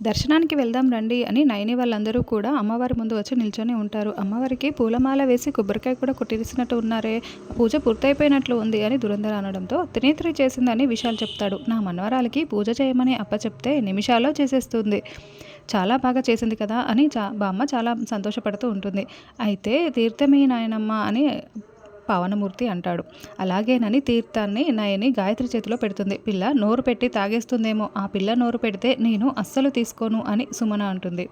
దర్శనానికి వెళ్దాం రండి అని నయని వాళ్ళందరూ కూడా అమ్మవారి ముందు వచ్చి నిల్చొని ఉంటారు. అమ్మవారికి పూలమాల వేసి కొబ్బరికాయ కూడా కొట్టిరిసినట్టు ఉన్నారే పూజ పూర్తయిపోయినట్లు ఉంది అని దురంధర అనడంతో త్రినేత్రి చేసిందని విశాల్ చెప్తాడు. నా మనవరాలకి పూజ చేయమని అప్ప చెప్తే నిమిషాల్లో చేసేస్తుంది. చాలా బాగా చేసింది కదా అని చా బామ్మ చాలా సంతోషపడుతూ ఉంటుంది. అయితే తీర్థమే నాయనమ్మ అని పావనమూర్తి అంటాడు. అలాగేనని తీర్థాన్ని నయని గాయత్రి చేతిలో పెడుతుంది. పిల్ల నోరు పెట్టి తాగేస్తుందేమో. ఆ పిల్ల నోరు పెడితే నేను అస్సలు తీసుకోను అని సుమన అంటుంది.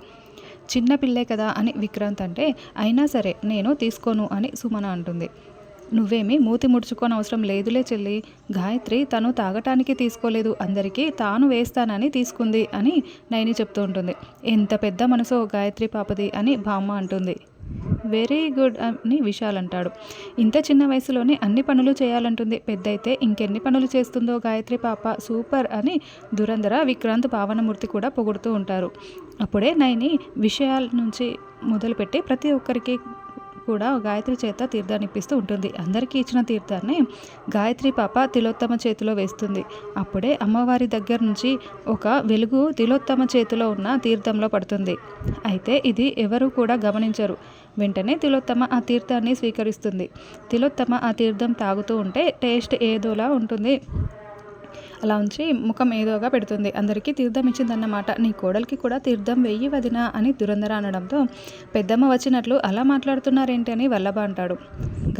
చిన్న పిల్లే కదా అని విక్రాంత్ అంటే అయినా సరే నేను తీసుకోను అని సుమన అంటుంది. నువ్వేమీ మూతి ముడుచుకోని అవసరం లేదులే చెల్లి. గాయత్రి తను తాగటానికి తీసుకోలేదు. అందరికీ తాను వేస్తానని తీసుకుంది అని నయని చెప్తూ ఉంటుంది. ఎంత పెద్ద మనసో గాయత్రి పాపది అని బామ్మ అంటుంది. వెరీ గుడ్ అని విశాల్ అంటాడు. ఇంత చిన్న వయసులోనే అన్ని పనులు చేయాలంటుంది. పెద్దయితే ఇంకెన్ని పనులు చేస్తుందో గాయత్రి పాప సూపర్ అని దురంధర విక్రాంత్ పావనమూర్తి కూడా పొగుడుతూ ఉంటారు. అప్పుడే నైని విషయాల నుంచి మొదలుపెట్టి ప్రతి ఒక్కరికి కూడా గాయత్రి చేత తీర్థాన్ని ఇప్పిస్తూ ఉంటుంది. అందరికీ ఇచ్చిన తీర్థాన్ని గాయత్రి పాప తిలోత్తమ చేతిలో వేస్తుంది. అప్పుడే అమ్మవారి దగ్గర నుంచి ఒక వెలుగు తిలోత్తమ చేతిలో ఉన్న తీర్థంలో పడుతుంది. అయితే ఇది ఎవరు కూడా గమనించరు. వెంటనే తిలోత్తమ ఆ తీర్థాన్ని స్వీకరిస్తుంది. తిలోత్తమ ఆ తీర్థం తాగుతూ ఉంటే టేస్ట్ ఏదోలా ఉంటుంది. అలా ఉంచి ముఖం ఏదోగా పెడుతుంది. అందరికీ తీర్థం ఇచ్చిందన్నమాట. నీ కోడలికి కూడా తీర్థం వెయ్యి వదిన అని దురంధర అనడంతో పెద్దమ్మ వచ్చినట్లు అలా మాట్లాడుతున్నారేంటి అని వల్లభ అంటాడు.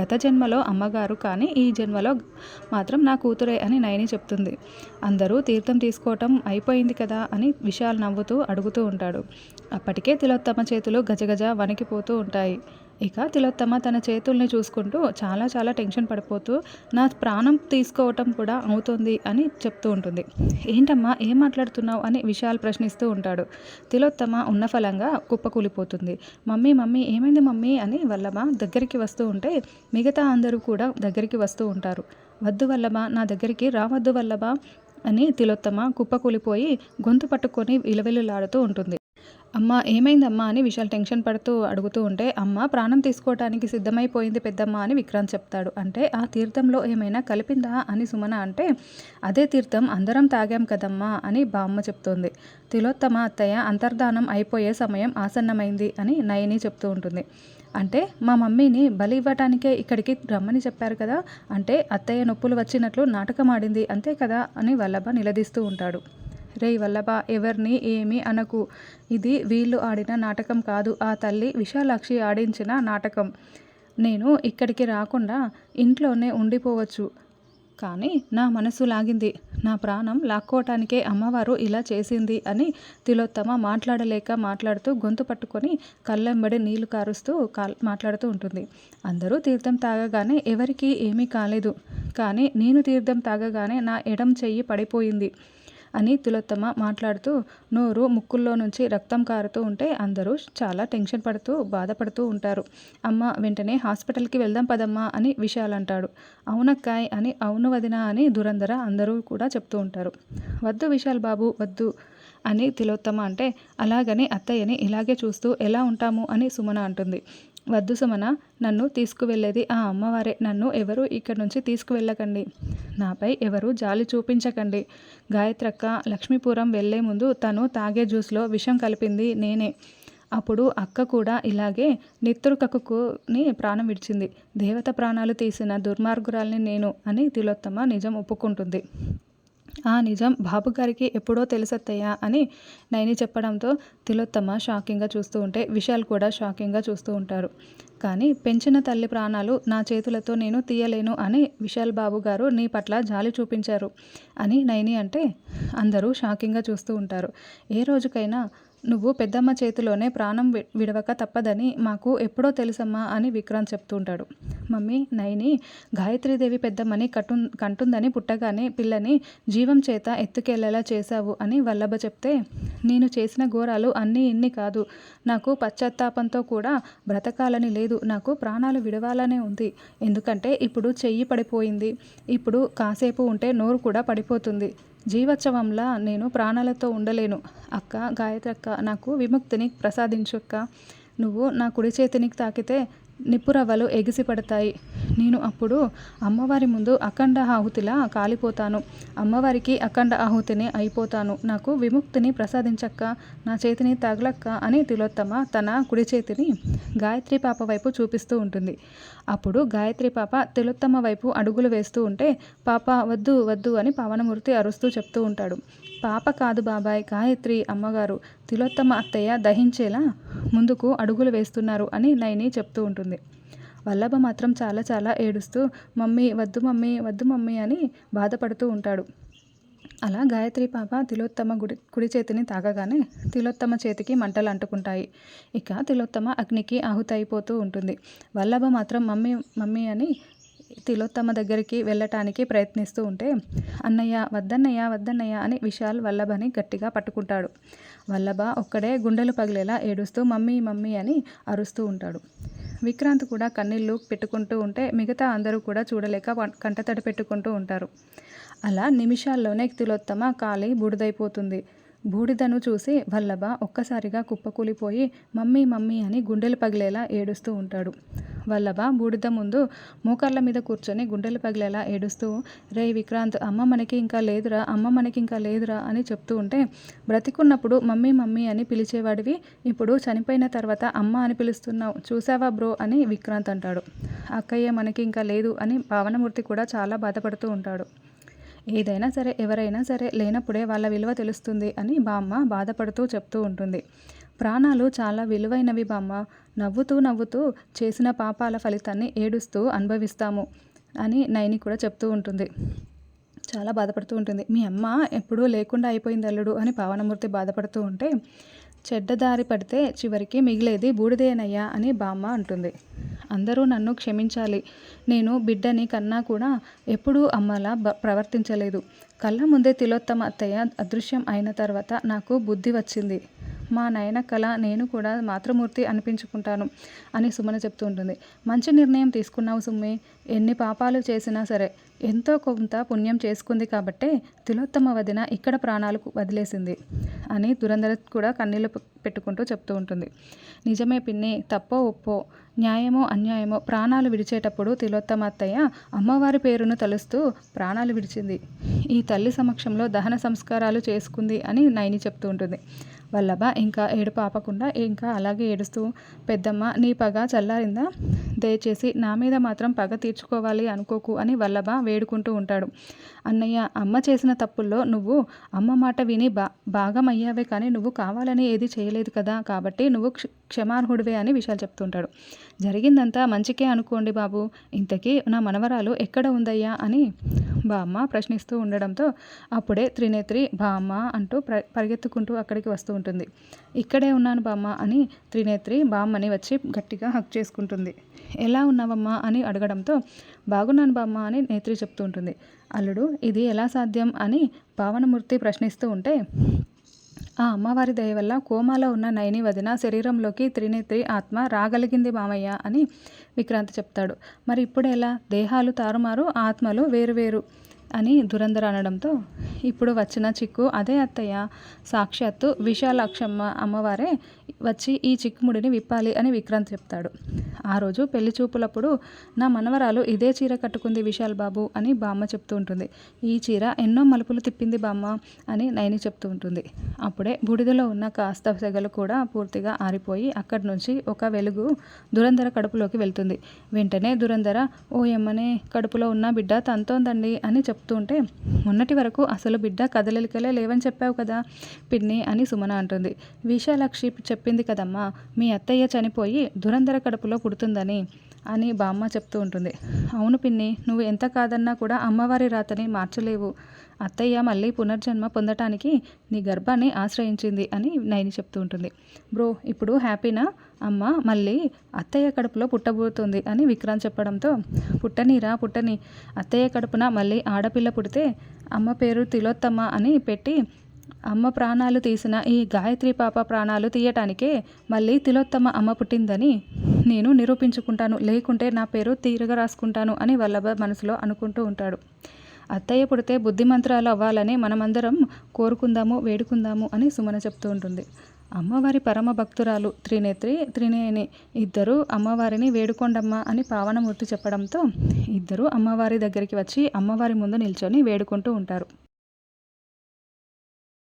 గత జన్మలో అమ్మగారు కానీ ఈ జన్మలో మాత్రం నా కూతురే అని నయని చెప్తుంది. అందరూ తీర్థం తీసుకోవటం అయిపోయింది కదా అని విశాల్ నవ్వుతూ అడుగుతూ ఉంటాడు. అప్పటికే తిలోత్తమ చేతులు గజగజ వణికిపోతూ ఉంటాయి. ఇక తిలోత్తమ తన చేతుల్ని చూసుకుంటూ చాలా చాలా టెన్షన్ పడిపోతూ నా ప్రాణం తీసుకోవటం కూడా అవుతుంది అని చెప్తూ ఉంటుంది. ఏంటమ్మా ఏం మాట్లాడుతున్నావు? అని విశాల్ ప్రశ్నిస్తూ ఉంటాడు. తిలోత్తమ ఉన్న ఫలంగా కుప్పకూలిపోతుంది. మమ్మీ మమ్మీ ఏమైంది మమ్మీ? అని వల్లమ్మ దగ్గరికి వస్తూ ఉంటే మిగతా అందరూ కూడా దగ్గరికి వస్తూ ఉంటారు. వద్దు వల్లమ్మ నా దగ్గరికి రావద్దు వల్లమ్మ అని తిలోత్తమ కుప్పకూలిపోయి గొంతు పట్టుకొని విలవిల్లాడుతూ ఉంటుంది. అమ్మ ఏమైందమ్మా అని విశాల్ టెన్షన్ పడుతూ అడుగుతూ ఉంటే అమ్మ ప్రాణం తీసుకోవటానికి సిద్ధమైపోయింది పెద్దమ్మ అని విక్రాంత్ చెప్తాడు. అంటే ఆ తీర్థంలో ఏమైనా కలిపిందా అని సుమన అంటే అదే తీర్థం అందరం తాగాం కదమ్మా అని బామ్మ చెప్తోంది. తిలోత్తమ అత్తయ్య అంతర్ధానం అయిపోయే సమయం ఆసన్నమైంది అని నయని చెప్తూ ఉంటుంది. అంటే మా మమ్మీని బలి ఇవ్వటానికే ఇక్కడికి రమ్మని చెప్పారు కదా అంటే అత్తయ్య నొప్పులు వచ్చినట్లు నాటకం ఆడింది అంతే కదా అని వల్లభ నిలదీస్తూ ఉంటాడు. రే వల్లభ ఎవరిని ఏమీ అనకు. ఇది వీళ్ళు ఆడిన నాటకం కాదు. ఆ తల్లి విశాలాక్షి ఆడించిన నాటకం. నేను ఇక్కడికి రాకుండా ఇంట్లోనే ఉండిపోవచ్చు. కానీ నా మనసు లాగింది. నా ప్రాణం లాక్కోవటానికే అమ్మవారు ఇలా చేసింది అని తిలోత్తమ మాట్లాడలేక మాట్లాడుతూ గొంతు పట్టుకొని కళ్ళెంబడి నీళ్ళు కారుస్తూ కాల్ మాట్లాడుతూ ఉంటుంది. అందరూ తీర్థం తాగగానే ఎవరికీ ఏమీ కాలేదు. కానీ నేను తీర్థం తాగగానే నా ఎడం చెయ్యి పడిపోయింది. అని తిలోత్తమ మాట్లాడుతూ నోరు ముక్కుల్లో నుంచి రక్తం కారుతూ ఉంటే అందరూ చాలా టెన్షన్ పడుతూ బాధపడుతూ ఉంటారు. అమ్మ వెంటనే హాస్పిటల్కి వెళ్దాం పదమ్మా అని విశాల్ అంటాడు అవునక్కాయ్ అని అవును వదిన అని దురంధర అందరూ కూడా చెప్తూ ఉంటారు. వద్దు విశాల్ బాబు వద్దు అని తిలోత్తమ అంటే అలాగని అత్తయ్యని ఇలాగే చూస్తూ ఎలా ఉంటాము అని సుమన అంటుంది. వద్దు సుమన నన్ను తీసుకువెళ్ళేది ఆ అమ్మవారే. నన్ను ఎవరు ఇక్కడి నుంచి తీసుకువెళ్ళకండి. నాపై ఎవరు జాలి చూపించకండి. గాయత్రక్క లక్ష్మీపురం వెళ్ళే ముందు తను తాగే జ్యూస్లో విషం కలిపింది నేనే. అప్పుడు అక్క కూడా ఇలాగే నిత్తురుకక్కుని ప్రాణం విడిచింది. దేవత ప్రాణాలు తీసిన దుర్మార్గురాల్ని నేను అని తిలోత్తమ నిజం ఒప్పుకుంటుంది. ఆ నిజం బాబు గారికి ఎప్పుడో తెలుసత్తయ్యా అని నైని చెప్పడంతో తిలోత్తమ షాకింగ్గా చూస్తూ ఉంటే విశాల్ కూడా షాకింగ్గా చూస్తూ ఉంటారు. కానీ పెంచిన తల్లి ప్రాణాలు నా చేతులతో నేను తీయలేను అని విశాల్ బాబు గారు నీ పట్ల జాలి చూపించారు అని నైని అంటే అందరూ షాకింగ్గా చూస్తూ ఉంటారు. ఏ రోజుకైనా నువ్వు పెద్దమ్మ చేతిలోనే ప్రాణం విడవక తప్పదని మాకు ఎప్పుడో తెలుసమ్మా అని విక్రాంత్ చెప్తుంటాడు. మమ్మీ నైని గాయత్రీదేవి పెద్దమ్మని కట్టు కంటుందని పుట్టగానే పిల్లని జీవం చేత ఎత్తుకెళ్ళేలా చేశావు అని వల్లభ చెప్తే నేను చేసిన ఘోరాలు అన్నీ ఇన్ని కాదు. నాకు పశ్చాత్తాపంతో కూడా బ్రతకాలని లేదు. నాకు ప్రాణాలు విడవాలనే ఉంది. ఎందుకంటే ఇప్పుడు చెయ్యి పడిపోయింది. ఇప్పుడు కాసేపు ఉంటే నోరు కూడా పడిపోతుంది. జీవోత్సవంలా నేను ప్రాణాలతో ఉండలేను. అక్క గాయత్రక్క నాకు విముక్తిని ప్రసాదించు అక్క. నువ్వు నా కుడి చేతిని తాకితే నిప్పురవ్వలు ఎగిసిపడతాయి. నేను అప్పుడు అమ్మవారి ముందు అఖండ ఆహుతిలా కాలిపోతాను. అమ్మవారికి అఖండ ఆహుతిని అయిపోతాను. నాకు విముక్తిని ప్రసాదించక్క నా చేతిని తగలక్క అని తిలోత్తమ తన కుడి చేతిని గాయత్రి పాప వైపు చూపిస్తూ ఉంటుంది. అప్పుడు గాయత్రి పాప తిలోత్తమ వైపు అడుగులు వేస్తూ ఉంటే పాప వద్దు వద్దు అని పవనమూర్తి అరుస్తూ చెప్తూ ఉంటాడు. పాప కాదు బాబాయ్ గాయత్రి అమ్మగారు తిలోత్తమ అత్తయ్య దహించేలా ముందుకు అడుగులు వేస్తున్నారు అని నైని చెప్తూ ఉంటుంది. వల్లభ మాత్రం చాలా చాలా ఏడుస్తూ మమ్మీ వద్దు మమ్మీ వద్దు మమ్మీ అని బాధపడుతూ ఉంటాడు. అలా గాయత్రి పాప తిలోత్తమ గుడి కుడి చేతిని తాగగానే తిలోత్తమ చేతికి మంటలు అంటుకుంటాయి. ఇక తిలోత్తమ అగ్నికి ఆహుతయిపోతూ ఉంటుంది. వల్లభ మాత్రం మమ్మీ మమ్మీ అని తిలోత్తమ దగ్గరికి వెళ్ళటానికి ప్రయత్నిస్తూ ఉంటే అన్నయ్య వద్దన్నయ్య వద్దన్నయ్య అని విశాల్ వల్లభని గట్టిగా పట్టుకుంటాడు. వల్లభ ఒక్కడే గుండెలు పగిలేలా ఏడుస్తూ మమ్మీ మమ్మీ అని అరుస్తూ ఉంటాడు. విక్రాంత్ కూడా కన్నీళ్ళు పెట్టుకుంటూ ఉంటే మిగతా అందరూ కూడా చూడలేక కంటతడి పెట్టుకుంటూ ఉంటారు. అలా నిమిషాల్లోనే తిలోత్తమ కాలి బుడిదైపోతుంది. బూడిదను చూసి వల్లభ ఒక్కసారిగా కుప్పకూలిపోయి మమ్మీ మమ్మీ అని గుండెలు పగిలేలా ఏడుస్తూ ఉంటాడు. వల్లభ బూడిద ముందు మోకాళ్ళ మీద కూర్చొని గుండెలు పగిలేలా ఏడుస్తూ రే విక్రాంత్ అమ్మ మనకి ఇంకా లేదురా అమ్మ మనకి ఇంకా లేదురా అని చెప్తూ ఉంటే బ్రతికున్నప్పుడు మమ్మీ మమ్మీ అని పిలిచేవాడివి. ఇప్పుడు చనిపోయిన తర్వాత అమ్మ అని పిలుస్తున్నావు చూసావా బ్రో అని విక్రాంత్ అంటాడు. అక్కయ్య మనకి ఇంకా లేదు అని పావనమూర్తి కూడా చాలా బాధపడుతూ ఉంటాడు. ఏదైనా సరే ఎవరైనా సరే లేనప్పుడే వాళ్ళ విలువ తెలుస్తుంది అని బామ్మ బాధపడుతూ చెప్తూ ఉంటుంది. ప్రాణాలు చాలా విలువైనవి బామ్మ. నవ్వుతూ నవ్వుతూ చేసిన పాపాల ఫలితాన్ని ఏడుస్తూ అనుభవిస్తాము అని నైని కూడా చెప్తూ ఉంటుంది. చాలా బాధపడుతూ ఉంటుంది. మీ అమ్మ ఎప్పుడూ లేకుండా అయిపోయింది అల్లుడు అని పావనమూర్తి బాధపడుతూ ఉంటే చెడ్డదారి పడితే చివరికి మిగిలేది బూడిదేనయ్యా అని బామ్మ అంటుంది. అందరూ నన్ను క్షమించాలి. నేను బిడ్డని కన్నా కూడా ఎప్పుడూ అమ్మలా ప్రవర్తించలేదు. కళ్ళ ముందే తిలోత్తమ అత్తయ్య అదృశ్యం అయిన తర్వాత నాకు బుద్ధి వచ్చింది. మా నయన కళ నేను కూడా మాతృమూర్తి అనిపించుకుంటాను అని సుమన చెప్తూ ఉంటుంది. మంచి నిర్ణయం తీసుకున్నావు సుమ్మి. ఎన్ని పాపాలు చేసినా సరే ఎంతో కొంత పుణ్యం చేసుకుంది కాబట్టే తిలోత్తమ వదిన ఇక్కడ ప్రాణాలు వదిలేసింది. అని దురంధర కూడా కన్నీళ్ళు పెట్టుకుంటూ చెప్తూ ఉంటుంది. నిజమే పిన్ని తప్పో ఒప్పో న్యాయమో అన్యాయమో ప్రాణాలు విడిచేటప్పుడు తిలోత్తమ అత్తయ్య అమ్మవారి పేరును తలుస్తూ ప్రాణాలు విడిచింది. ఈ తల్లి సమక్షంలో దహన సంస్కారాలు చేసుకుంది అని నైని చెప్తూ ఉంటుంది. వల్లభ ఇంకా ఏడుపు ఆపకుండా ఇంకా అలాగే ఏడుస్తూ పెద్దమ్మ నీ పగ చల్లారిందా? దయచేసి నా మీద మాత్రం పగ తీర్చుకోవాలి అనుకోకు అని వల్లభ వేడుకుంటూ ఉంటాడు. అన్నయ్య అమ్మ చేసిన తప్పుల్లో నువ్వు అమ్మ మాట విని బా భాగమయ్యావే కానీ నువ్వు కావాలని ఏది చేయలేదు కదా? కాబట్టి నువ్వు క్షమార్హుడివే అని విషయాలు చెప్తుంటాడు. జరిగిందంతా మంచికే అనుకోండి బాబు. ఇంతకీ నా మనవరాలు ఎక్కడ ఉందయ్యా? అని బామ్మ ప్రశ్నిస్తూ ఉండడంతో అప్పుడే త్రినేత్రి బామ్మ అంటూ ప్ర పరిగెత్తుకుంటూ అక్కడికి వస్తూ ఉంటుంది. ఇక్కడే ఉన్నాను బామ్మ అని త్రినేత్రి బామ్మని వచ్చి గట్టిగా హక్ చేసుకుంటుంది. ఎలా ఉన్నావమ్మా? అని అడగడంతో బాగున్నాను బామ్మ అని నేత్రి చెప్తూ ఉంటుంది. అల్లుడు ఇది ఎలా సాధ్యం? అని భావనమూర్తి ప్రశ్నిస్తూ ఉంటే ఆ అమ్మవారి దయ వల్ల కోమాలో ఉన్న నయని వదిన శరీరంలోకి త్రినేత్రి ఆత్మ రాగలిగింది మామయ్య అని విక్రాంత్ చెప్తాడు. మరి ఇప్పుడు ఎలా? దేహాలు తారుమారు ఆత్మలు వేరువేరు అని దురంధర అనడంతో ఇప్పుడు వచ్చిన చిక్కు అదే అత్తయ్య సాక్షాత్తు విశాలాక్షమ్మ అమ్మవారే వచ్చి ఈ చిక్కుముడిని విప్పాలి అని విక్రాంత్ చెప్తాడు. ఆ రోజు పెళ్ళి చూపులప్పుడు నా మనవరాలు ఇదే చీర కట్టుకుంది విశాల్ బాబు అని బామ్మ చెప్తూ ఉంటుంది. ఈ చీర ఎన్నో మలుపులు తిప్పింది బామ్మ అని నైని చెప్తూ ఉంటుంది. అప్పుడే బూడిదలో ఉన్న కాస్త సెగలు కూడా పూర్తిగా ఆరిపోయి అక్కడి నుంచి ఒక వెలుగు దురంధర కడుపులోకి వెళ్తుంది. వెంటనే దురంధర ఓ ఎమ్మనే కడుపులో ఉన్న బిడ్డ తంతోందండి అని చెప్తూ ఉంటే మొన్నటి వరకు అసలు బిడ్డ కదలికలే లేవని చెప్పావు కదా పిన్ని అని సుమన అంటుంది. విశాలాక్షి చెప్పింది కదమ్మా మీ అత్తయ్య చనిపోయి దురంధర కడుపులో పుడుతుందని అని బామ్మ చెప్తూ ఉంటుంది. అవును పిన్ని నువ్వు ఎంత కాదన్నా కూడా అమ్మవారి రాతని మార్చలేవు. అత్తయ్య మళ్ళీ పునర్జన్మ పొందటానికి నీ గర్భాన్ని ఆశ్రయించింది అని నైని చెప్తూ ఉంటుంది. బ్రో ఇప్పుడు హ్యాపీనా? అమ్మ మళ్ళీ అత్తయ్య కడుపులో పుట్టబోతుంది అని విక్రాంత్ చెప్పడంతో పుట్టనీరా పుట్టని. అత్తయ్య కడుపున మళ్ళీ ఆడపిల్ల పుడితే అమ్మ పేరు తిలోత్తమ్మ అని పెట్టి అమ్మ ప్రాణాలు తీసిన ఈ గాయత్రి పాప ప్రాణాలు తీయటానికే మళ్ళీ తిలోత్తమ అమ్మ పుట్టిందని నేను నిరూపించుకుంటాను. లేకుంటే నా పేరు తీరుగా రాసుకుంటాను అని వల్లభ మనసులో అనుకుంటూ ఉంటాడు. అత్తయ్య పుడితే బుద్ధిమంత్రాలు అవ్వాలని మనమందరం కోరుకుందాము వేడుకుందాము అని సుమన చెప్తూ ఉంటుంది. అమ్మవారి పరమ భక్తురాలు త్రినేత్రి త్రినేని ఇద్దరు అమ్మవారిని వేడుకొండమ్మ అని పావనమూర్తి చెప్పడంతో ఇద్దరు అమ్మవారి దగ్గరికి వచ్చి అమ్మవారి ముందు నిల్చొని వేడుకుంటూ ఉంటారు.